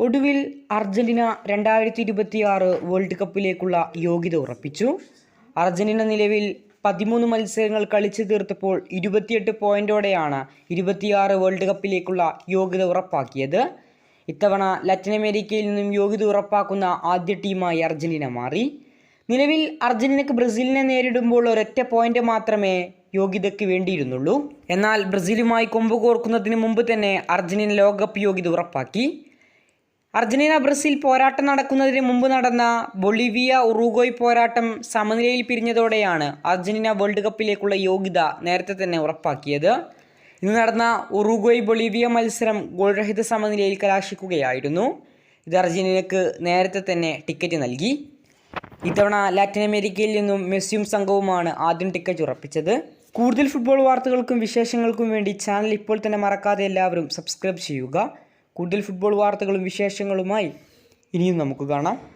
ഒടുവിൽ അർജന്റീന രണ്ടായിരത്തി ഇരുപത്തി ആറ് വേൾഡ് കപ്പിലേക്കുള്ള യോഗ്യത ഉറപ്പിച്ചു. അർജന്റീന നിലവിൽ പതിമൂന്ന് മത്സരങ്ങൾ കളിച്ചു തീർത്തപ്പോൾ ഇരുപത്തിയെട്ട് പോയിന്റോടെയാണ് ഇരുപത്തിയാറ് വേൾഡ് കപ്പിലേക്കുള്ള യോഗ്യത ഉറപ്പാക്കിയത്. ഇത്തവണ ലാറ്റിൻ അമേരിക്കയിൽ നിന്നും യോഗ്യത ഉറപ്പാക്കുന്ന ആദ്യ ടീമായി അർജന്റീന മാറി. നിലവിൽ അർജന്റീനക്ക് ബ്രസീലിനെ നേരിടുമ്പോൾ ഒരൊറ്റ പോയിന്റ് മാത്രമേ യോഗ്യതയ്ക്ക് വേണ്ടിയിരുന്നുള്ളൂ. എന്നാൽ ബ്രസീലുമായി കൊമ്പ് കോർക്കുന്നതിന് മുമ്പ് തന്നെ അർജന്റീന ലോകകപ്പ് യോഗ്യത ഉറപ്പാക്കി. അർജന്റീന ബ്രസീൽ പോരാട്ടം നടക്കുന്നതിന് മുമ്പ് നടന്ന ബൊളിവിയ ഉറുഗോയ് പോരാട്ടം സമനിലയിൽ പിരിഞ്ഞതോടെയാണ് അർജന്റീന വേൾഡ് കപ്പിലേക്കുള്ള യോഗ്യത നേരത്തെ തന്നെ ഉറപ്പാക്കിയത്. ഇന്ന് നടന്ന ഉറുഗോയ് ബൊളീവിയ മത്സരം ഗോൾരഹിത സമനിലയിൽ കലാശിക്കുകയായിരുന്നു. ഇത് അർജന്റീനക്ക് നേരത്തെ തന്നെ ടിക്കറ്റ് നൽകി. ഇത്തവണ ലാറ്റിൻ അമേരിക്കയിൽ നിന്നും മെസ്സിയും സംഘവുമാണ് ആദ്യം ടിക്കറ്റ് ഉറപ്പിച്ചത്. കൂടുതൽ ഫുട്ബോൾ വാർത്തകൾക്കും വിശേഷങ്ങൾക്കും വേണ്ടി ചാനൽ ഇപ്പോൾ തന്നെ മറക്കാതെ എല്ലാവരും സബ്സ്ക്രൈബ് ചെയ്യുക. കൂടുതൽ ഫുട്ബോൾ വാർത്തകളും വിശേഷങ്ങളുമായി ഇനിയും നമുക്ക് കാണാം.